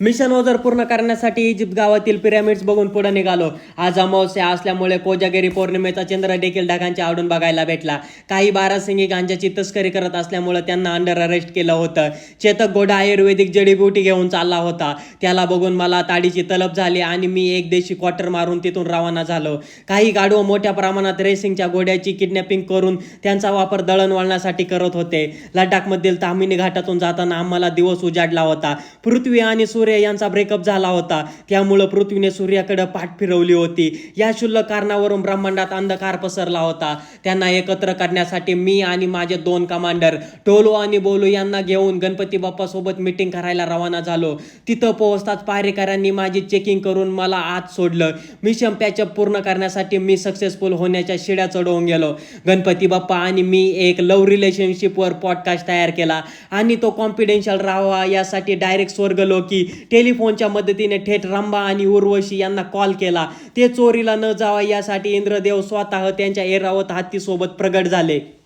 Mission Ozar पूर्ण करण्यासाठी Egypt गावातील पिरॅमिड्स बघून पुढे निघालो. आज अमावस्या असल्यामुळे कोजागिरी पौर्णिमेचा चंद्र देखील ढगांच्या आडून बघायला भेटला. काही बारासिंगी गांजाची तस्करी करत असल्यामुळे त्यांना अंडर अरेस्ट केलं होतं. चेतक घोडा आयुर्वेदिक जडीबुटी घेऊन चालला होता. त्याला बघून मला ताडीची तलब झाली आणि मी एक देशी क्वार्टर मारून तिथून रवाना झालो. काही गाडू मोठ्या प्रमाणात रेसिंगच्या घोड्याची किडनॅपिंग करून त्यांचा वापर दळणवळणासाठी करत होते. लडाखमधील तामिनी घाटातून जाताना आम्हाला दिवस उजाडला होता. पृथ्वी आणि सूर्य यांचा ब्रेकअप झाला होता. त्यामुळं पृथ्वीने सूर्याकडे पाठ फिरवली होती. या शुल्लक कारणावरून ब्रह्मांडात अंधकार पसरला होता. त्यांना एकत्र करण्यासाठी मी आणि माझे दोन कमांडर टोलो आणि बोलू यांना घेऊन गणपती बाप्पा सोबत मिटिंग करायला रवाना झालो. तिथं पोहोचताच पारेकरांनी माझी चेकिंग करून मला आत सोडलं. मिशन पॅचअप पूर्ण करण्यासाठी मी सक्सेसफुल होण्याच्या शिड्या चढवून गेलो. गणपती बाप्पा आणि मी एक लव्ह रिलेशनशिपवर पॉडकास्ट तयार केला. आणि तो कॉन्फिडेन्शियल राहावा यासाठी डायरेक्ट स्वर्गलोकी टेलिफोनच्या मदतीने थेट रंबा आणि उर्वशी यांना कॉल केला. ते चोरीला न जावा यासाठी इंद्रदेव स्वतः त्यांच्या ऐरावत हत्तीसोबत प्रगट झाले.